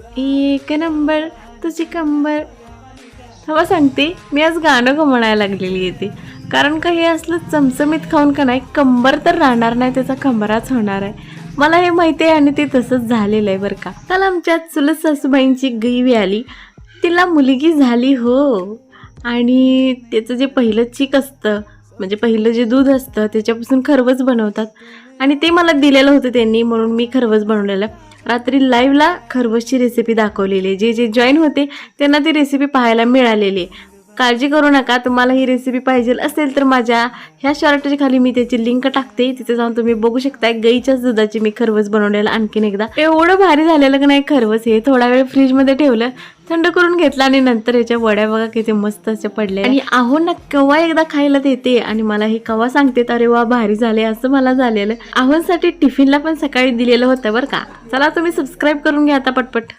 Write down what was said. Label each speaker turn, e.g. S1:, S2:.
S1: एक नंबर तुझी कंबर. हवा सांगते मी आज गाणं का म्हणायला लागलेली आहे कारण का हे असलं चमचमीत खाऊन का नाही कंबर तर राहणार नाही त्याचा कंबराच होणार आहे. मला हे माहिती आहे आणि ते तसंच झालेलं आहे बरं का. काल आमच्या चुलत सासूबाईंची गैवी आली. तिला मुलगी झाली हो. आणि त्याचं जे पहिलं चीक असतं म्हणजे पहिलं जे दूध असतं त्याच्यापासून खरवस बनवतात. आणि ते मला दिलेलं होतं त्यांनी म्हणून मी खरवस बनवलेलं. रात्री लाईव्हला खरबसची रेसिपी दाखवलेली आहे. जे जे जॉईन होते त्यांना ती रेसिपी पाहायला मिळालेली आहे. काळजी करू नका तुम्हाला ही रेसिपी पाहिजे असेल तर माझ्या ह्या शॉर्टच्या खाली मी त्याची लिंक टाकते. तिथे जाऊन तुम्ही बघू शकता गाईच्याच दुधाची मी खरवस बनवलेलं आणखीन एकदा. एवढं भारी झालेलं की नाही खरवस हे थोडा वेळ फ्रीजमध्ये ठेवलं थंड करून घेतला आणि नंतर याच्या वड्या बघा किती मस्त असे पडले आणि आहो ना केव्हा एकदा खायला देते आणि मला हे केव्हा सांगते अरे वा भारी झाले असं मला झालेलं. आहोंसाठी टिफिनला पण सकाळी दिलेलं होतं बरं का? चला तुम्ही सबस्क्राईब करून घ्या आता पटपट.